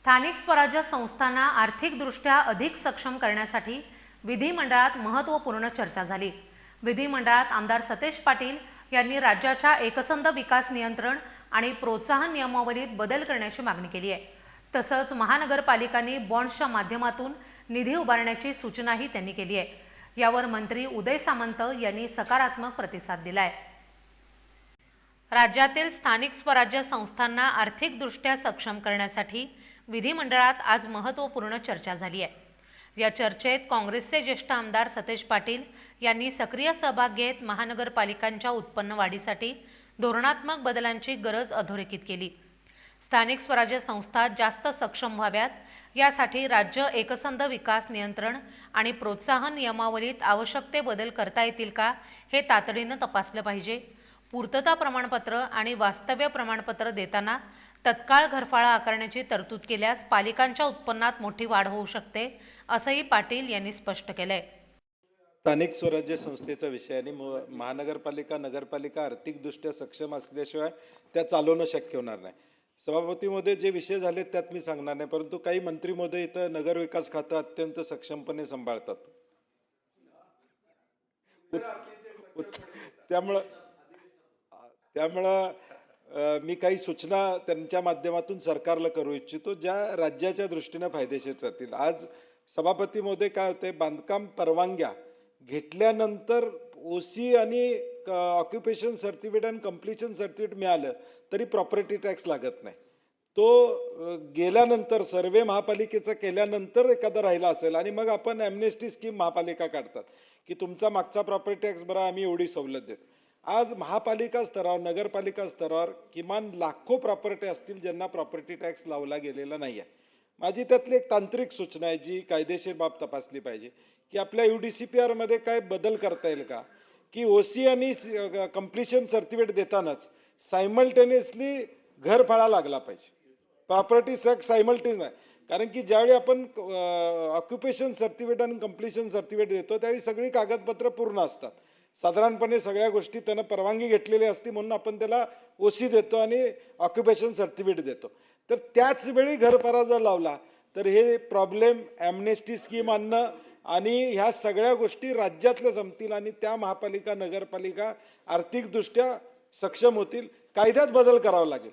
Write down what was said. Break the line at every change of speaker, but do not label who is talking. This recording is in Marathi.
स्थानिक स्वराज्य संस्थांना आर्थिकदृष्ट्या अधिक सक्षम करण्यासाठी विधिमंडळात महत्त्वपूर्ण चर्चा झाली. विधिमंडळात आमदार सतेज पाटील यांनी राज्याच्या एकसंध विकास नियंत्रण आणि प्रोत्साहन नियमावलीत बदल करण्याची मागणी केली आहे. तसंच महानगरपालिकांनी बॉन्ड्सच्या माध्यमातून निधी उभारण्याची सूचनाही त्यांनी केली आहे. यावर मंत्री उदय सामंत यांनी सकारात्मक प्रतिसाद दिलाय. राज्यातील स्थानिक स्वराज्य संस्थांना आर्थिकदृष्ट्या सक्षम करण्यासाठी विधिमंडळात आज महत्त्वपूर्ण चर्चा झाली आहे. या चर्चेत काँग्रेसचे ज्येष्ठ आमदार सतेज पाटील यांनी सक्रिय सहभाग घेत महानगरपालिकांच्या उत्पन्न वाढीसाठी धोरणात्मक बदलांची गरज अधोरेखित केली. स्थानिक स्वराज्य संस्था जास्त सक्षम व्हाव्यात यासाठी राज्य एकसंध विकास नियंत्रण आणि प्रोत्साहन नियमावलीत आवश्यक ते बदल करता येतील का हे तातडीनं तपासलं पाहिजे. पूर्तता प्रमाणपत्र आणि वास्तव्य प्रमाणपत्र देताना तत्काळ घरफाळा आकारण्याची तरतूद केल्यास पालिकांच्या उत्पन्नात मोठी वाढ होऊ शकते असंही पाटील यांनी स्पष्ट केलंय.
स्थानिक स्वराज्य संस्थेचा विषय आणि म- महानगरपालिका नगरपालिका आर्थिकदृष्ट्या सक्षम असल्याशिवाय त्या चालवणं शक्य होणार नाही. सभापतीमध्ये जे विषय झाले त्यात मी सांगणार नाही परंतु काही मंत्री महोदय इथं नगर विकास खातं अत्यंत सक्षमपणे सांभाळतात. उत- उत- त्यामुळं त्यामुळं मी काही सूचना त्यांच्या माध्यमातून सरकारला करू इच्छितो ज्या राज्याच्या दृष्टीनं फायदेशीर ठरतील. आज सभापती मोदे काय होते बांधकाम परवानग्या घेतल्यानंतर ओसी आणि ऑक्युपेशन सर्टिफिकेट आणि कम्प्लिशन सर्टिफिकेट मिळालं तरी प्रॉपर्टी टॅक्स लागत नाही. तो गेल्यानंतर सर्वे महापालिकेचा केल्यानंतर एखादा राहिला असेल आणि मग आपण ॲमनेस्टी स्कीम महापालिका काढतात की तुमचा मागचा प्रॉपर्टी टॅक्स बरा आम्ही एवढी सवलत देतो. आज महापालिका स्तरावर नगरपालिका स्तरावर किमान लाखो प्रॉपर्टी असतील ज्यांना प्रॉपर्टी टॅक्स लावला गेलेला नाही आहे माझी त्यातली एक तांत्रिक सूचना आहे जी कायदेशीर बाब तपासली पाहिजे की आपल्या यू डी सी पी आरमध्ये काय बदल करता येईल का? की ओ सी आणि कम्प्लिशन सर्टिफिकेट देतानाच सायमल्टेनियसली घर फळा लागला पाहिजे. प्रॉपर्टी टॅक्स सायमल्टेनियस आहे कारण की ज्यावेळी आपण ऑक्युपेशन सर्टिफिकेट आणि कम्प्लिशन सर्टिफिकेट देतो त्यावेळी सगळी कागदपत्रं पूर्ण असतात. साधारणपणे सगळ्या गोष्टी त्यानं परवानगी घेतलेली असती म्हणून आपण त्याला ओसी देतो आणि ऑक्युपेशन सर्टिफिकेट देतो. तर त्याच वेळी जर लावला. तर हे प्रॉब्लेम ॲमनेस्टी स्कीम आणणं आणि ह्या सगळ्या गोष्टी राज्यातल्या जमतील आणि त्या महापालिका नगरपालिका आर्थिकदृष्ट्या सक्षम होतील. कायद्यात बदल करावा लागेल.